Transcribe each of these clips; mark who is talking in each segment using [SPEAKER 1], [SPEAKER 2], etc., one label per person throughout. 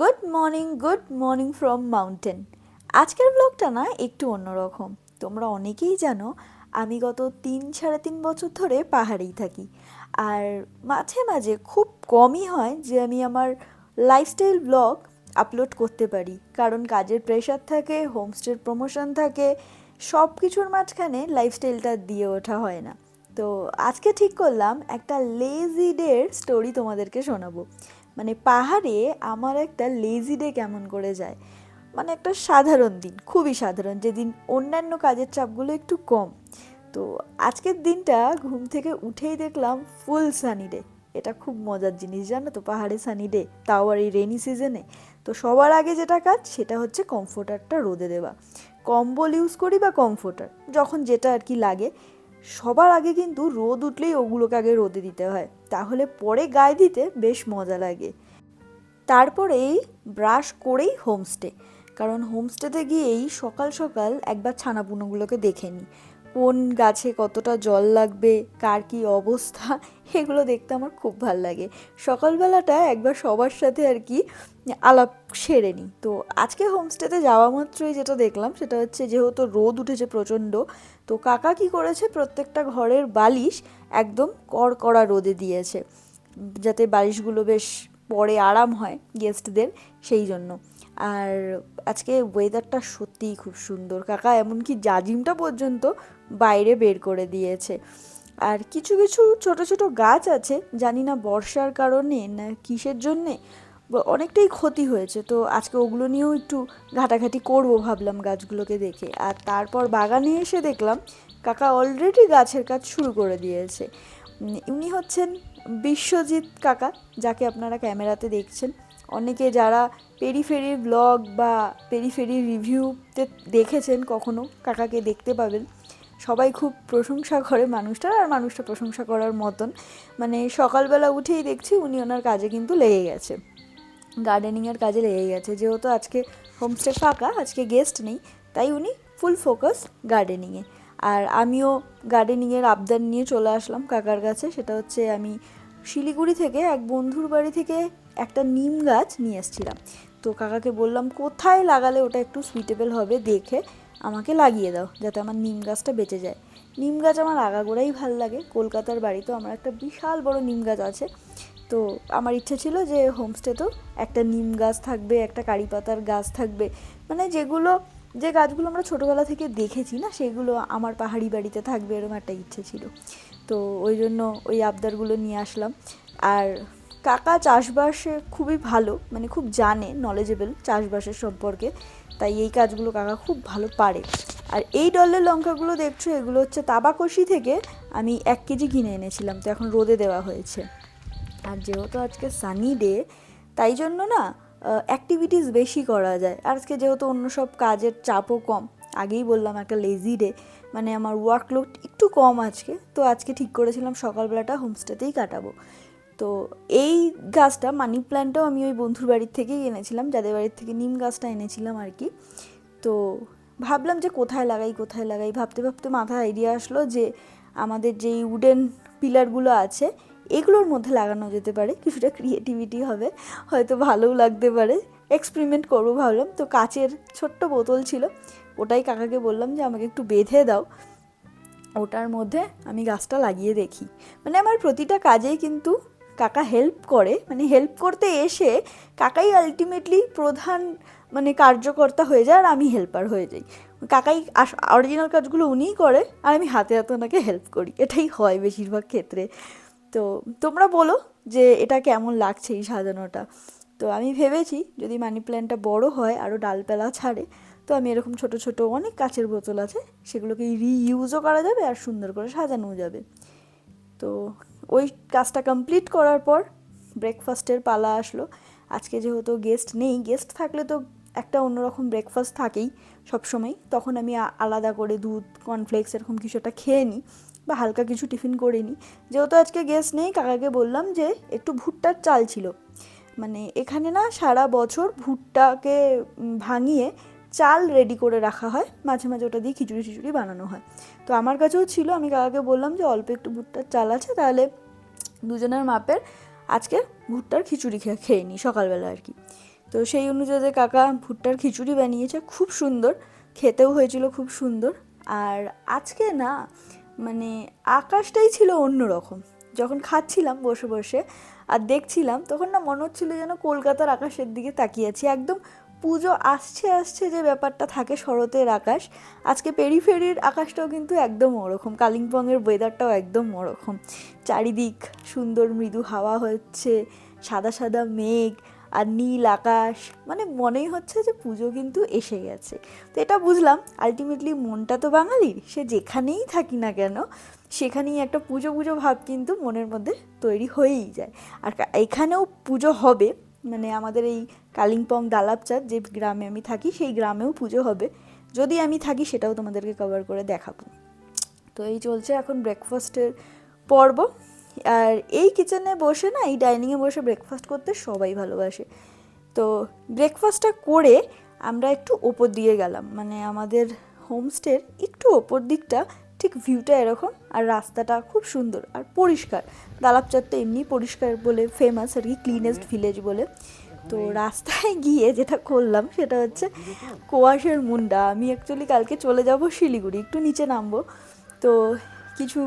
[SPEAKER 1] Good morning good morning from mountain আজকের ব্লগটা না একটু অন্যরকম। তোমরা অনেকেই জানো, আমি গত তিন সাড়ে তিন বছর ধরে পাহাড়েই থাকি। আর মাঝে মাঝে খুব কমই হয় যে আমি আমার লাইফস্টাইল ব্লগ আপলোড করতে পারি। কারণ কাজের প্রেশার থাকে হোমস্টের প্রমোশন থাকে সব কিছুর মাঝখানে লাইফস্টাইলটা দিয়ে ওঠা হয় না। তো আজকে ঠিক করলাম, একটা লেজি ডের স্টোরি তোমাদেরকে শোনাবো। মানে পাহাড়ে আমার একটা লেজি ডে কেমন করে যায়? মানে একটা সাধারণ দিন, খুবই সাধারণ। যেদিন অন্যান্য কাজের চাপগুলো একটু কম। তো আজকের দিনটা ঘুম থেকে উঠেই দেখলাম ফুল সানি ডে এটা খুব মজার জিনিস, জানো তো? পাহাড়ে সানি ডে তাও আর এই রেনি সিজনে তো সবার আগে যেটা কাজ, সেটা হচ্ছে কমফোর্টারটা রোদে দেওয়া। কম্বল ইউজ করি বা কমফোর্টার যখন যেটা আর কি লাগে। সবার আগে কিন্তু রোদ উঠলেই ওগুলোকে আগে রোদে দিতে হয়। তাহলে পরে গায়ে দিতে বেশ মজা লাগে। তারপরেই ব্রাশ করেই হোমস্টে। কারণ হোমস্টেতে গিয়েই সকাল সকাল একবার ছানাপুনোগুলোকে দেখে নিই কোন গাছে কতটা জল লাগবে, কার কী অবস্থা, এগুলো দেখতে আমার খুব ভালো লাগে। সকালবেলাটা একবার সবার সাথে আর কি আলাপ সেরে নিই। তো আজকে হোমস্টেতে যাওয়া মাত্রই যেটা দেখলাম, সেটা হচ্ছে যেহেতু রোদ উঠেছে প্রচণ্ড, তো কাকা কি করেছে, প্রত্যেকটা ঘরের বালিশ একদম কড়কড়া রোদে দিয়েছে। যাতে বালিশগুলো বেশ পরে আরাম হয় গেস্টদের সেই জন্য। আর আজকে ওয়েদারটা সত্যিই খুব সুন্দর। কাকা, এমনকি জাজিমটা পর্যন্ত বাইরে বের করে দিয়েছে। আর কিছু কিছু ছোট ছোট গাছ আছে, জানি না বর্ষার কারণে না কিসের জন্যে অনেকটাই ক্ষতি হয়েছে। তো আজকে ওগুলো নিয়েও একটু ঘাটাঘাটি করব ভাবলাম গাছগুলোকে দেখে। আর তারপর বাগানে এসে দেখলাম, কাকা অলরেডি গাছের কাজ শুরু করে দিয়েছে। উনি হচ্ছেন বিশ্বজিৎ কাকা, যাকে আপনারা ক্যামেরাতে দেখছেন। অনেকে যারা পেরিফেরি ব্লগ বা পেরিফেরি রিভিউতে দেখেছেন কখনো, কাকাকে দেখতে পাবেন, সবাই খুব প্রশংসা করে মানুষটার আর মানুষটা প্রশংসা করার মতন। মানে সকালবেলা উঠেই দেখছি উনি ওনার কাজে কিন্তু লেগে গেছে। গার্ডেনিংয়ের কাজে লেগে গেছে, যেহেতু আজকে হোমস্টে ফাঁকা, আজকে গেস্ট নেই, তাই উনি ফুল ফোকাস গার্ডেনিংয়ে আর আমিও গার্ডেনিংয়ের আবদার নিয়ে চলে আসলাম কাকার কাছে, সেটা হচ্ছে আমি শিলিগুড়ি থেকে এক বন্ধুর বাড়ি থেকে একটা নিম গাছ নিয়ে এসেছিলাম। তো কাকাকে বললাম, কোথায় লাগালে ওটা একটু সুইটেবল হবে দেখে আমাকে লাগিয়ে দাও, যাতে আমার নিম গাছটা বেঁচে যায়। নিম গাছ আমার আগাগোড়াই ভালো লাগে। কলকাতার বাড়িতে আমার একটা বিশাল বড় নিম গাছ আছে। তো আমার ইচ্ছা ছিল যে হোমস্টেতেও একটা নিম গাছ থাকবে, একটা কারি পাতার গাছ থাকবে। মানে যেগুলো, যে গাছগুলো আমরা ছোটোবেলা থেকে দেখেছি না, সেগুলো আমার পাহাড়ি বাড়িতে থাকবে, এরকম একটা ইচ্ছে ছিল। তো ওই জন্য ওই আবদারগুলো নিয়ে আসলাম। আর কাকা চাষবাসে খুবই ভালো মানে খুব জানে নলেজেবল চাষবাসের সম্পর্কে, তাই এই কাজগুলো কাকা খুব ভালো পারে। আর এই ডলের লঙ্কাগুলো দেখছ, এগুলো হচ্ছে তাবাকশি থেকে আমি এক কেজি কিনে এনেছিলাম, তো এখন রোদে দেওয়া হয়েছে। আর যেহেতু আজকে সানি ডে তাই জন্য না অ্যাক্টিভিটিস বেশি করা যায়। আর আজকে যেহেতু অন্য সব কাজের চাপও কম, আগেই বললাম একটা লেজি ডে মানে আমার ওয়ার্কলোড একটু কম আজকে, তো আজকে ঠিক করেছিলাম সকালবেলাটা হোমস্টেতেই কাটাবো। তো এই গাছটা মানি প্ল্যান্টটাও আমি ওই বন্ধুর বাড়ির থেকেই এনেছিলাম, যাদের বাড়ির থেকে নিম গাছটা এনেছিলাম আর কি। তো ভাবলাম যে কোথায় লাগাই কোথায় লাগাই? ভাবতে ভাবতে মাথায় আইডিয়া আসলো যে আমাদের যেই উডেন পিলারগুলো আছে, এগুলোর মধ্যে লাগানো যেতে পারে। কিছুটা ক্রিয়েটিভিটি হবে, হয়তো ভালোও লাগতে পারে। এক্সপেরিমেন্ট করব ভাবলাম। তো কাচের ছোট্ট বোতল ছিল, ওটাই কাকাকে বললাম যে আমাকে একটু বেঁধে দাও। ওটার মধ্যে আমি গাছটা লাগিয়ে দেখি। মানে আমার প্রতিটা কাজেই কিন্তু কাকা হেল্প করে মানে হেল্প করতে এসে কাকাই আলটিমেটলি প্রধান মানে কার্যকর্তা হয়ে যায় আর আমি হেল্পার হয়ে যাই। কাকাই অরিজিনাল কাজগুলো উনিই করে আর আমি হাতে হাতে ওনাকে হেল্প করি। এটাই হয় বেশিরভাগ ক্ষেত্রে। তো তোমরা বলো যে এটা কেমন লাগছে এই সাজানোটা? তো আমি ভেবেছি যদি মানি প্ল্যান্টটা বড় হয় আরও ডালপালা ছাড়ে, তো আমি এরকম ছোট ছোট অনেক কাচের বোতল আছে, সেগুলোকে রিইউজও করা যাবে আর সুন্দর করে সাজানোও যাবে। তো ওই কাজটা কমপ্লিট করার পর ব্রেকফাস্টের পালা আসলো। আজকে যেহেতু গেস্ট নেই গেস্ট থাকলে তো একটা অন্যরকম ব্রেকফাস্ট থাকেই সবসময়। তখন আমি আলাদা করে দুধ কর্নফ্লেক্স এরকম কিছু একটা খেয়ে নিই বা হালকা কিছু টিফিন করে নিই যেহেতু আজকে গেস্ট নেই, কাকাকে বললাম যে একটু ভুট্টার চাল ছিল। মানে এখানে না সারা বছর ভুট্টাকে ভাঙিয়ে চাল রেডি করে রাখা হয়। মাঝে মাঝে ওটা দিয়ে খিচুড়ি খিচুড়ি বানানো হয়। তো আমার কাছেও ছিল, আমি কাকাকে বললাম যে অল্প একটু ভুট্টার চাল আছে, তাহলে দুজনের মাপের আজকে ভুট্টার খিচুড়ি খেয়ে নিই সকালবেলা আর কি। তো সেই অনুযায়ী কাকা ভুট্টার খিচুড়ি বানিয়েছে, খুব সুন্দর, খেতেও হয়েছিল খুব সুন্দর। আর আজকে না মানে আকাশটাই ছিল অন্যরকম। যখন খাচ্ছিলাম বসে বসে আর দেখছিলাম, তখন না মনে হচ্ছিল যেন কলকাতার আকাশের দিকে তাকিয়ে আছি, একদম পুজো আসছে আসছে যে ব্যাপারটা থাকে শরতের আকাশ, আজকে পেরিফেরির আকাশটাও কিন্তু একদম ওরকম, কালিম্পংয়ের ওয়েদারটাও একদম ওরকম। চারিদিক সুন্দর মৃদু হাওয়া হচ্ছে, সাদা সাদা মেঘ আর নীল আকাশ মানে মনেই হচ্ছে যে পুজো কিন্তু এসে গেছে। তো এটা বুঝলাম আলটিমেটলি মনটা তো বাঙালির, সে যেখানেই থাকি না কেন, সেখানেই একটা পুজো পুজো ভাব কিন্তু মনের মধ্যে তৈরি হয়েই যায়। আর এখানেও পুজো হবে মানে আমাদের এই কালিম্পং দালাবচাঁদ যে গ্রামে আমি থাকি, সেই গ্রামেও পুজো হবে। যদি আমি থাকি, সেটাও তোমাদেরকে কভার করে দেখাবো। তো এই চলছে এখন ব্রেকফাস্টের পর্ব। আর এই কিচেনে বসে না, এই ডাইনিংয়ে বসে ব্রেকফাস্ট করতে সবাই ভালোবাসে। তো ব্রেকফাস্টটা করে আমরা একটু ওপর দিয়ে গেলাম। মানে আমাদের হোমস্টের একটু ওপর দিকটা ঠিক ভিউটা এরকম আর রাস্তাটা খুব সুন্দর আর পরিষ্কার। দালাপচারটা এমনি পরিষ্কার বলে ফেমাস আর কি ক্লিনেস্ট ভিলেজ বলে। তো রাস্তায় গিয়ে যেটা করলাম সেটা হচ্ছে কোয়াশের মুন্ডা। আমি অ্যাকচুয়ালি কালকে চলে যাব শিলিগুড়ি একটু নিচে নামবো। তো কিছু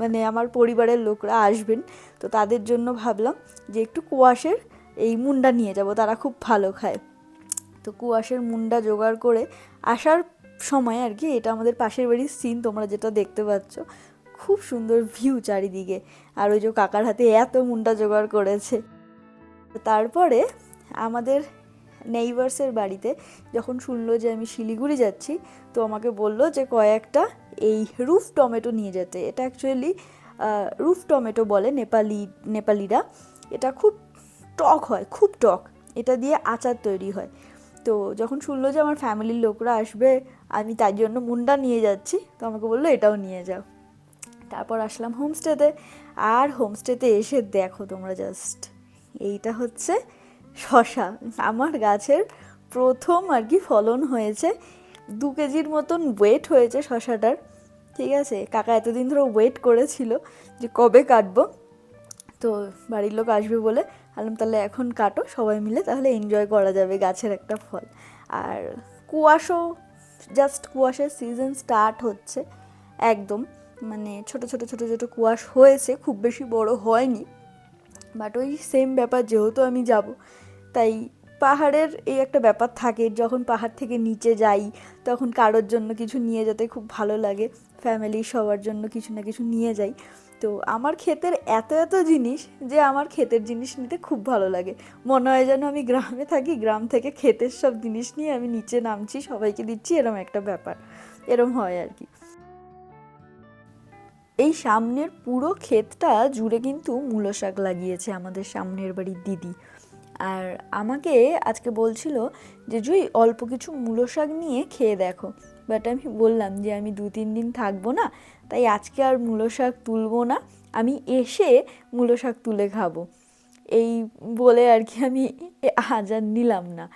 [SPEAKER 1] মানে আমার পরিবারের লোকরা আসবেন তো তাদের জন্য ভাবলাম যে একটু কুয়াশের এই মুন্ডা নিয়ে যাব তারা খুব ভালো খায়। তো কুয়াশের মুন্ডা জোগাড় করে আসার সময় আর কি, এটা আমাদের পাশের বাড়ির সিন তোমরা যেটা দেখতে পাচ্ছ। খুব সুন্দর ভিউ চারিদিকে। আর ওই যে কাকার হাতে এত মুন্ডা জোগাড় করেছে। তারপরে আমাদের নেইবার্সের বাড়িতে যখন শুনলো যে আমি শিলিগুড়ি যাচ্ছি, তো আমাকে বলল যে কয়েকটা এই রুফ টমেটো নিয়ে যেতে। এটা অ্যাকচুয়ালি রুফ টমেটো বলে নেপালি, নেপালিরা। এটা খুব টক হয়, খুব টক। এটা দিয়ে আচার তৈরি হয়। তো যখন শুনলো যে আমার ফ্যামিলির লোকরা আসবে আমি তার জন্য মুন্ডা নিয়ে যাচ্ছি। তো আমাকে বলল, এটাও নিয়ে যাও। তারপর আসলাম হোমস্টেতে। আর হোমস্টেতে এসে দেখো তোমরা জাস্ট, এইটা হচ্ছে শশা। আমার গাছের প্রথম আর কি ফলন হয়েছে। দু কেজির মতন ওয়েট হয়েছে শশাটার, ঠিক আছে? কাকা এতদিন ধরে ওয়েট করেছিল যে কবে কাটবো। তো বাড়ির লোক আসবে বলে আলম তাহলে এখন কাটো, সবাই মিলে তাহলে এনজয় করা যাবে গাছের একটা ফল। আর কুয়াশো জাস্ট কুয়াশার সিজন স্টার্ট হচ্ছে। একদম মানে ছোট ছোট ছোট ছোট কুয়াশ হয়েছে, খুব বেশি বড় হয়নি। বাট ওই সেম ব্যাপার, যেহেতু আমি যাব, তাই পাহাড়ের এই একটা ব্যাপার থাকে, যখন পাহাড় থেকে নিচে যাই, তখন কারোর জন্য কিছু নিয়ে যেতে খুব ভালো লাগে ফ্যামিলি সবার জন্য কিছু না কিছু নিয়ে যাই। তো আমার ক্ষেতের এত এত জিনিস যে আমার ক্ষেতের জিনিস নিতে খুব ভালো লাগে। মনে হয় যেন আমি গ্রামে থাকি, গ্রাম থেকে ক্ষেতের সব জিনিস নিয়ে আমি নিচে নামছি, সবাইকে দিচ্ছি, এরম একটা ব্যাপার। এরম হয় আর কি। এই সামনের পুরো ক্ষেতটা জুড়ে কিন্তু মূলো শাক লাগিয়েছে আমাদের সামনের বাড়ির দিদি। আর আমাকে আজকে বলছিল যে, জুই, অল্প কিছু মূলো শাক নিয়ে খেয়ে দেখো। বাট আমি বললাম যে আমি দু, তিন দিন থাকব না, তাই আজকে আর মূলো শাক তুলবো না, আমি এসে মূলো শাক তুলে খাব। এই বলে আর কি আমি আজ আর নিলাম না।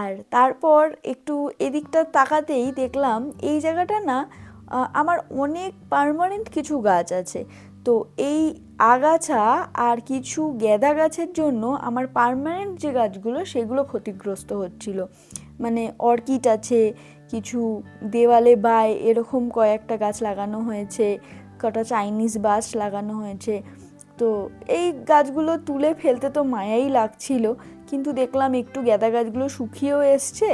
[SPEAKER 1] আর তারপর একটু এদিকটা তাকাতেই দেখলাম এই জায়গাটা না আমার অনেক পারমানেন্ট কিছু গাছ আছে। তো এই আগাছা আর কিছু গেঁদা গাছের জন্য আমার পারমানেন্ট যে গাছগুলো, সেগুলো ক্ষতিগ্রস্ত হচ্ছিল। মানে অর্কিড আছে কিছু দেওয়ালে বাই এরকম কয়েকটা গাছ লাগানো হয়েছে, কটা চাইনিজ বাস লাগানো হয়েছে। তো এই গাছগুলো তুলে ফেলতে তো মায়াই লাগছিল, কিন্তু দেখলাম একটু গেঁদা গাছগুলো শুকিয়েও এসছে।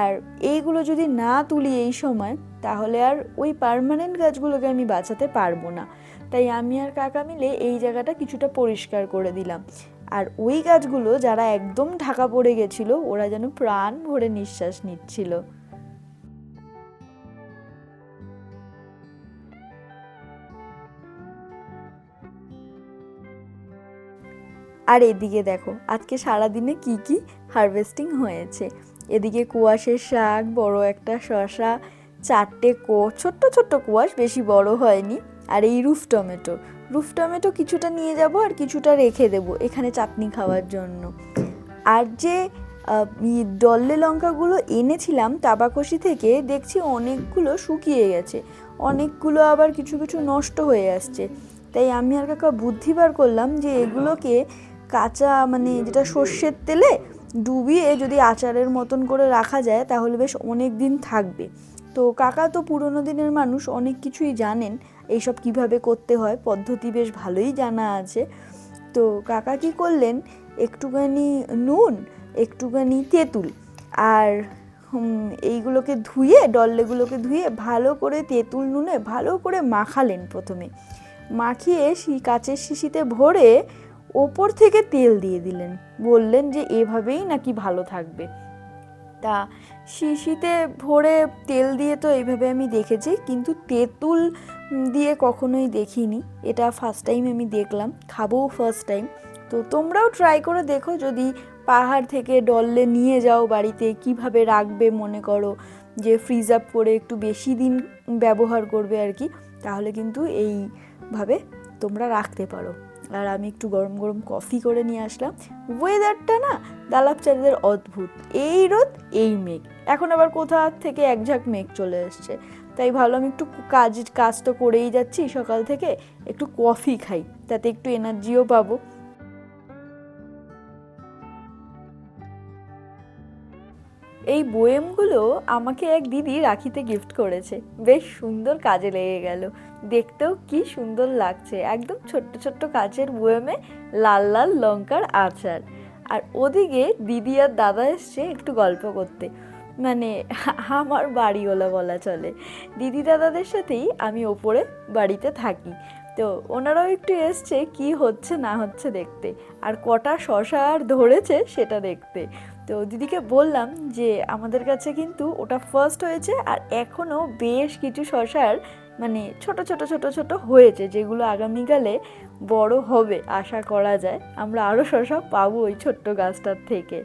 [SPEAKER 1] আর এইগুলো যদি না তুলি এই সময়, তাহলে আর ওই পার্মানেন্ট গাছগুলোকে আমি বাঁচাতে পারব না। তাই আমি আর কাকা মিলে এই জায়গাটা কিছুটা পরিষ্কার করে দিলাম। আর ওই গাছগুলো যারা একদম ঢাকা পড়ে গেছিল, ওরা যেন প্রাণ ভরে নিঃশ্বাস নিচ্ছিল। আর এদিকে দেখো, আজকে সারাদিনে কি কি হারভেস্টিং হয়েছে? এদিকে কুয়াশের শাক, বড় একটা শশা চারটে কো, ছোট্ট ছোট্ট কুয়াশ, বেশি বড় হয়নি। আর এই রুফ টমেটো রুফ টমেটো কিছুটা নিয়ে যাব আর কিছুটা রেখে দেবো এখানে চাটনি খাওয়ার জন্য। আর যে ডল্লে লঙ্কাগুলো এনেছিলাম তাবাকশি থেকে, দেখছি অনেকগুলো শুকিয়ে গেছে। অনেকগুলো আবার কিছু কিছু নষ্ট হয়ে আসছে। তাই আমি আর কাকা বুদ্ধি বার করলাম যে এগুলোকে কাঁচা মানে যেটা সর্ষের তেলে ডুবিয়ে যদি আচারের মতন করে রাখা যায়, তাহলে বেশ অনেক দিন থাকবে। তো কাকা তো পুরোনো দিনের মানুষ, অনেক কিছুই জানেন। এইসব কীভাবে করতে হয়, পদ্ধতি বেশ ভালোই জানা আছে। তো কাকা কি করলেন? একটুখানি নুন, একটুখানি তেঁতুল আর এইগুলোকে ধুয়ে, ডল্লেগুলোকে ধুয়ে ভালো করে তেঁতুল নুনে ভালো করে মাখালেন প্রথমে। মাখিয়ে শি কাচের শিশিতে ভরে ওপর থেকে তেল দিয়ে দিলেন। বললেন যে, এভাবেই নাকি ভালো থাকবে। তা শিশিতে ভরে তেল দিয়ে তো এইভাবে আমি দেখেছি, কিন্তু তেঁতুল দিয়ে কখনোই দেখিনি। এটা ফার্স্ট টাইম আমি দেখলাম খাবোও ফার্স্ট টাইম তো তোমরাও ট্রাই করে দেখো, যদি পাহাড় থেকে ডললে নিয়ে যাও বাড়িতে, কীভাবে রাখবে মনে করো, যে ফ্রিজ আপ করে একটু বেশি দিন ব্যবহার করবে আর কি, তাহলে কিন্তু এইভাবে তোমরা রাখতে পারো। আর আমি একটু গরম গরম কফি করে নিয়ে আসলাম। ওয়েদারটা না দালাপচাঁদের অদ্ভুত। এই রোদ, এই মেঘ। এখন আবার কোথা থেকে এক ঝাঁক মেঘ চলে এসছে। তাই ভালো আমি একটু কাজ কাজ তো করেই যাচ্ছি সকাল থেকে। একটু কফি খাই, তাতে একটু এনার্জিও পাবো। এই বোয়েমগুলো আমাকে এক দিদি রাখিতে গিফট করেছে। বেশ সুন্দর কাজে লেগে গেল। দেখতেও কি সুন্দর লাগছে। একদম ছোট্ট ছোট্ট কাচের বোয়েমে লাল লাল লঙ্কার আচার। আর ওদিকে দিদি আর দাদা এসছে একটু গল্প করতে। মানে আমার বাড়িওয়ালা বলা চলে। দিদি দাদাদের সাথেই আমি ওপরে বাড়িতে থাকি। তো ওনারাও একটু এসছে কি হচ্ছে না হচ্ছে দেখতে। আর কটা শশা আর ধরেছে সেটা দেখতে। তো দিদিকে বললাম যে আমাদের কাছে কিন্তু ওটা ফার্স্ট হয়েছে আর এখনও বেশ কিছু শশার মানে ছোট ছোট ছোট ছোট হয়েছে যেগুলো আগামীকালে বড় হবে, আশা করা যায়। আমরা আরও শশা পাবো ওই ছোট্ট গাছটার থেকে।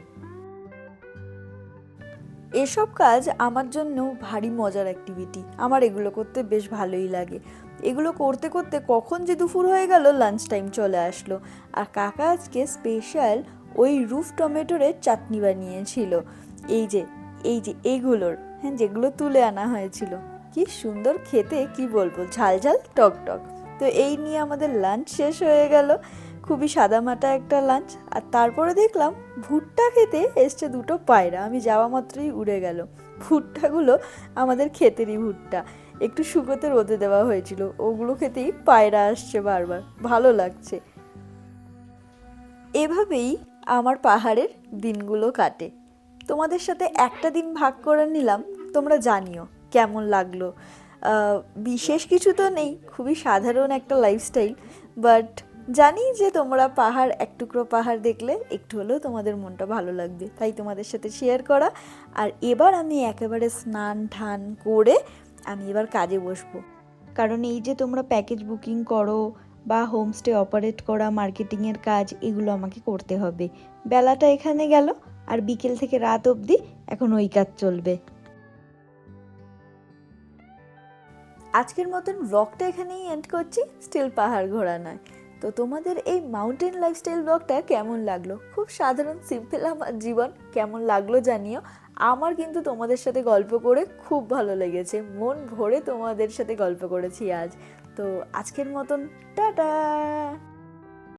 [SPEAKER 1] এসব কাজ আমার জন্য ভারী মজার অ্যাক্টিভিটি আমার এগুলো করতে বেশ ভালোই লাগে। এগুলো করতে করতে কখন যে দুপুর হয়ে গেল লাঞ্চ টাইম চলে আসলো। আর কাকা আজকে স্পেশাল ওই রুফ টমেটোরের চাটনি বানিয়েছিল। এই যে এই যে এইগুলোর হ্যাঁ যেগুলো তুলে আনা হয়েছিল। কি সুন্দর খেতে, কি বলব, ঝাল ঝাল, টক টক। তো এই নিয়ে আমাদের লাঞ্চ শেষ হয়ে গেল। খুবই সাদামাটা একটা লাঞ্চ আর তারপরে দেখলাম ভুট্টা খেতে এসছে দুটো পায়রা। আমি যাওয়া মাত্রই উড়ে গেল। ভুট্টাগুলো আমাদের ক্ষেতেরই ভুট্টা। একটু শুকোতে রোদে দেওয়া হয়েছিল। ওগুলো খেতেই পায়রা আসছে বারবার। ভালো লাগছে। এভাবেই আমার পাহাড়ের দিনগুলো কাটে। তোমাদের সাথে একটা দিন ভাগ করে নিলাম, তোমরা জানিও কেমন লাগল। বিশেষ কিছু তো নেই, খুবই সাধারণ একটা লাইফস্টাইল বাট জানি যে তোমরা পাহাড়, এক টুকরো পাহাড় দেখলে একটু হলেও তোমাদের মনটা ভালো লাগবে, তাই তোমাদের সাথে শেয়ার করা। আর এবার আমি একেবারে স্নান ঠান করে আমি এবার কাজে বসবো। কারণ এই যে তোমরা প্যাকেজ বুকিং করো বা হোমস্টে অপারেট করা, মার্কেটিংয়ের কাজ, এগুলো আমাকে করতে হবে। বেলাটা এখানে গেল আর বিকেল থেকে রাত অবধি এখন ওই কাজ চলবে। আজকের মতন ব্লগটা এখানেই এন্ড করছি স্টিল পাহাড় ঘোরা নয় তো তোমাদের এই মাউন্টেন লাইফস্টাইল ব্লগটা কেমন লাগল? খুব সাধারণ সিম্পল আমার জীবন, কেমন লাগল জানিও। আমার কিন্তু তোমাদের সাথে গল্প করে খুব ভালো লেগেছে। মন ভরে তোমাদের সাথে গল্প করেছি আজ। তো আজকের মতন টাটা!